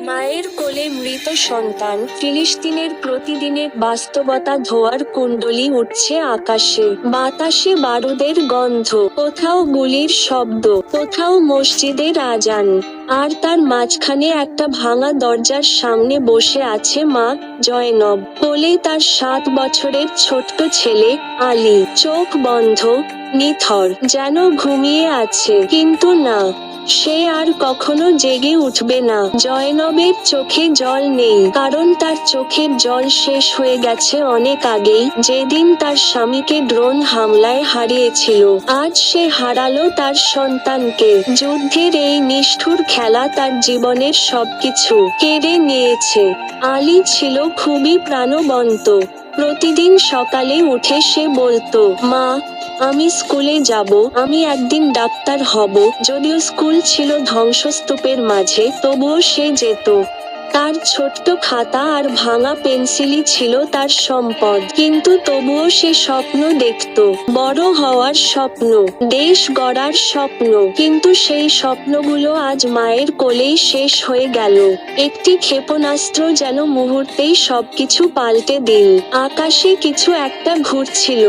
মায়ের কোলে মৃত সন্তান, ফিলিস্তিনের প্রতিদিনের বাস্তবতা ধোয়ার কুণ্ডলি উঠছে আকাশে। বাতাসে বারুদের গন্ধ, কোথাও গুলির শব্দ, কোথাও মসজিদের আজান। আর তার মাঝখানে একটা ভাঙা দরজার সামনে বসে আছে মা জয়নব। কোলে তার সাত বছরের ছোট্ট ছেলে আলী। চোখ বন্ধ নিথর, যেন ঘুমিয়ে আছে। কিন্তু না, সে আর কখনো জেগে উঠবে না। জয়নবের চোখে জল নেই, কারণ তার চোখের জল শেষ হয়ে গেছে অনেক আগেই। যেদিন তার স্বামীকে ড্রোন হামলায় হারিয়েছিল, আজ সে হারালো তার সন্তানকে। যুদ্ধের এই নিষ্ঠুর খেলা তার জীবনের সবকিছু কেড়ে নিয়েছে। আলী ছিল খুবই প্রাণবন্ত। প্রতিদিন সকালে উঠে সে বলতো, মা আমি স্কুলে যাব, আমি একদিন ডাক্তার হব, যদিও স্কুল ছিল ধ্বংসস্তূপের মাঝে, তবুও সে যেত। তার ছোট্ট খাতা আর ভাঙা পেন্সিলই ছিল তার সম্পদ। কিন্তু তবুও সে স্বপ্ন দেখত, বড় হওয়ার স্বপ্ন, দেশ গড়ার স্বপ্ন। কিন্তু সেই স্বপ্নগুলো আজ মায়ের কোলেই শেষ হয়ে গেল। একটি ক্ষেপণাস্ত্র যেন মুহূর্তেই সবকিছু পাল্টে দিল। আকাশে কিছু একটা ঘুরছিল।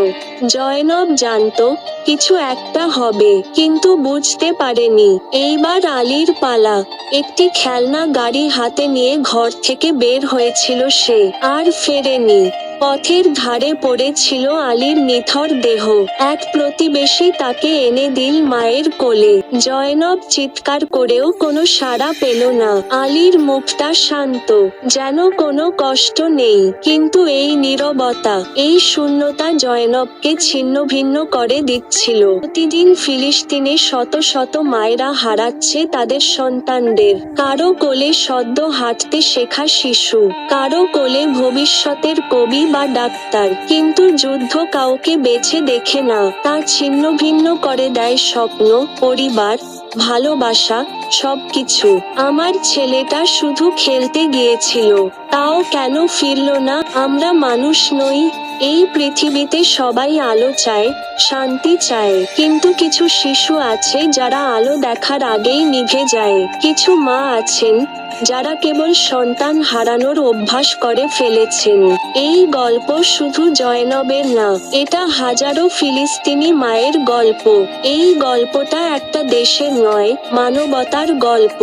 জয়নব জানত, কিছু একটা হবে, কিন্তু বুঝতে পারেনি। এইবার আলীর পালা, একটি খেলনা গাড়ি হাতে নিয়ে ঘর থেকে বের হয়েছিল সে আর ফেরেনি। পথের ধারে পড়েছিল আলীর নিথর দেহ। এক প্রতিবেশী তাকে এনে দিল মায়ের কোলে। জয়নব চিৎকার করেও কোনো সাড়া পেল না। আলীর মুখটা শান্ত, যেন কোনো কষ্ট নেই। কিন্তু এই নীরবতা, এই শূন্যতা জয়নবকে ছিন্ন ভিন্ন করে দিচ্ছিল। প্রতিদিন ফিলিস্তিনে শত শত মায়েরা হারাচ্ছে তাদের সন্তানদের। কারও কোলে সদ্য হাঁটতে শেখা শিশু, কারও কোলে ভবিষ্যতের কবি বা ডাক্তার, কিন্তু যুদ্ধ কাউকে বেছে দেখে না। তা ছিন্ন ভিন্ন করে দেয় স্বপ্ন, পরিবার, ভালোবাসা, সবকিছু। আমার ছেলেটা শুধু খেলতে গিয়েছিল, তাও কেন ফিরল না? আমরা মানুষ নই। এই পৃথিবীতে সবাই আলো চায়, শান্তি চায়। কিন্তু কিছু শিশু আছে যারা আলো দেখার আগেই নিভে যায়। কিছু মা আছেন যারা কেবল সন্তান হারানোর অভ্যাস করে ফেলেছেন। এই গল্প শুধু জয়নবের না, এটা হাজারো ফিলিস্তিনি মায়ের গল্প। এই গল্পটা একটা দেশের নয়, মানবতার গল্প।